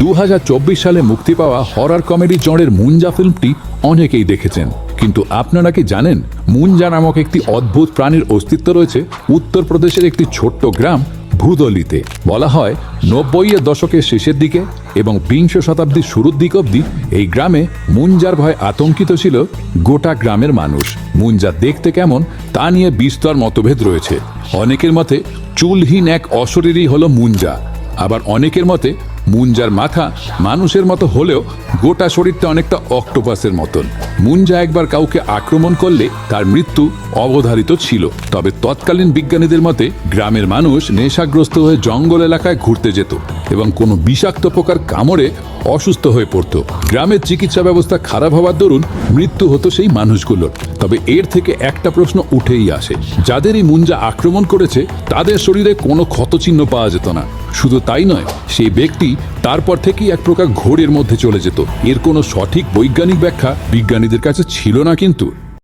দু হাজার চব্বিশ সালে মুক্তি পাওয়া হরার কমেডি জড়ের মুঞ্জা ফিল্মটি অনেকেই দেখেছেন। কিন্তু আপনারা কি জানেন, মুঞ্জা নামক একটি অদ্ভুত প্রাণীর অস্তিত্ব রয়েছে উত্তরপ্রদেশের একটি ছোট্ট গ্রাম ভূদলিতে। বলা হয়, নব্বইয়ের দশকের শেষের দিকে এবং বিংশ শতাব্দীর শুরুর দিক অবধি এই গ্রামে মুঞ্জার ভয় আতঙ্কিত ছিল গোটা গ্রামের মানুষ। মুঞ্জা দেখতে কেমন, তা নিয়ে বিস্তর মতভেদ রয়েছে। অনেকের মতে, চুলহীন এক অশরীরই হলো মুঞ্জা। আবার অনেকের মতে মুঞ্জার মাথা মানুষের মতো হলেও গোটা শরীরটা অনেকটা অক্টোপাসের মতন। মুঞ্জা একবার কাউকে আক্রমণ করলে তার মৃত্যু অবধারিত ছিল। তবে তৎকালীন বিজ্ঞানীদের মতে গ্রামের মানুষ নেশাগ্রস্ত হয়ে জঙ্গল এলাকায় ঘুরতে যেত এবং কোনো বিষাক্ত পোকার কামড়ে অসুস্থ হয়ে পড়তো। গ্রামের চিকিৎসা ব্যবস্থা খারাপ হওয়ার দরুন মৃত্যু হতো সেই মানুষগুলোর। তবে এর থেকে একটা প্রশ্ন উঠেই আসে যাদের এই মুঞ্জা আক্রমণ করেছে তাদের শরীরে কোনো ক্ষতচিহ্ন পাওয়া যেত না। শুধু তাই নয়, সেই ব্যক্তি তারপর থেকেই এক প্রকার ঘোরের মধ্যে চলে যেত। এর কোনো সঠিক বৈজ্ঞানিক ব্যাখ্যা বিজ্ঞানীদের কাছে ছিল না কিন্তু।